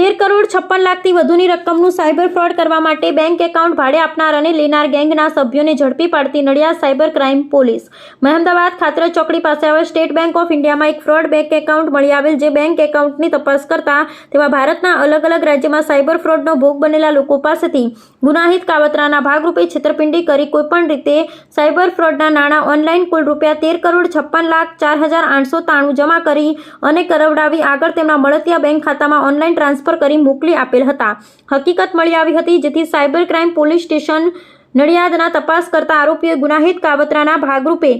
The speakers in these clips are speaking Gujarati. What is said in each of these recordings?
તેર કરોડ છપ્પન લાખથી વધુની રકમનું સાયબર ફ્રોડ કરવા માટે બેંક એકાઉન્ટ ભાડે આપનાર અને લેનાર ગેંગના સભ્યોને ઝડપી પાડતી Nadiad cyber crime police. Mehmedabad ખાતર ચોકડી પાસે આવેલ સ્ટેટ બેંક ઓફ ઇન્ડિયામાં એક ફ્રોડ બેંક એકાઉન્ટ મળી આવેલ જે બેંક એકાઉન્ટની તપાસ કરતા તેમાં ભારતના અલગ અલગ રાજ્યમાં સાયબર ફ્રોડનો ભોગ બનેલા લોકો પાસેથી ગુનાહિત કાવતરાના ભાગરૂપે છેતરપિંડી કરી કોઈપણ રીતે સાયબર ફ્રોડના નાણાં ઓનલાઈન કુલ રૂપિયા તેર કરોડ છપ્પન લાખ ચાર હજાર આઠસો તાણું જમા કરી અને કરવડાવી આગળ તેમના મળતિયા બેંક ખાતામાં ઓનલાઈન ટ્રાન્સફર કરી મોકલી આપેલ હતા. હકીકત મળી આવી હતી, જેથી સાયબર ક્રાઇમ પોલીસ સ્ટેશન નડિયાદના તપાસ કરતા આરોપીએ ગુનાહિત કાવતરાના ભાગરૂપે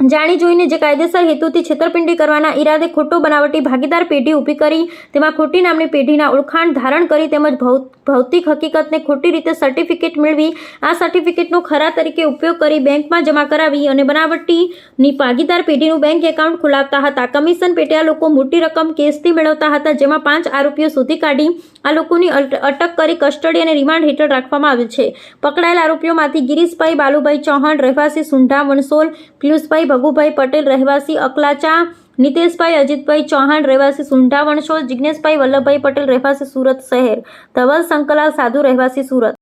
જાણી જોઈને જે કાયદેસર હેતુથી છેતરપિંડી કરવાના ઈરાદે ખોટો બનાવટી ભાગીદાર પેઢી ઊભી કરી, તેમાં ખોટી નામની પેઢીના ઓળખાણ ધારણ કરી તેમજ ભૌતિક હકીકતને ખોટી રીતે સર્ટિફિકેટ મેળવી, આ સર્ટિફિકેટનો ખરા તરીકે ઉપયોગ કરી બેંકમાં જમા કરાવી અને બનાવટીની ભાગીદાર પેઢીનું બેંક એકાઉન્ટ ખોલાવતા હતા. કમિશન પેટે લોકો મોટી રકમ કેસથી મેળવતા હતા, જેમાં પાંચ આરોપીઓ શોધી કાઢી આ લોકોની અટ- અટક કરી કસ્ટડી અને રિમાન્ડ હેઠળ રાખવામાં આવ્યું છે. પકડાયેલ આરોપીઓમાંથી ગિરીશભાઈ બાલુભાઈ ચૌહાણ, રહેવાસી સુંઢા વણસોલ, પિયુષભાઈ ભગુભાઈ પટેલ, રહેવાસી અકલાચા, નિતેશભાઈ અજીતભાઈ ચૌહાણ, રહેવાસી સુંઢા વણસોલ જિજ્ઞેશભાઈ વલ્લભભાઈ પટેલ, રહેવાસી સુરત શહેર, ધવલ સંકલા સાધુ, રહેવાસી સુરત.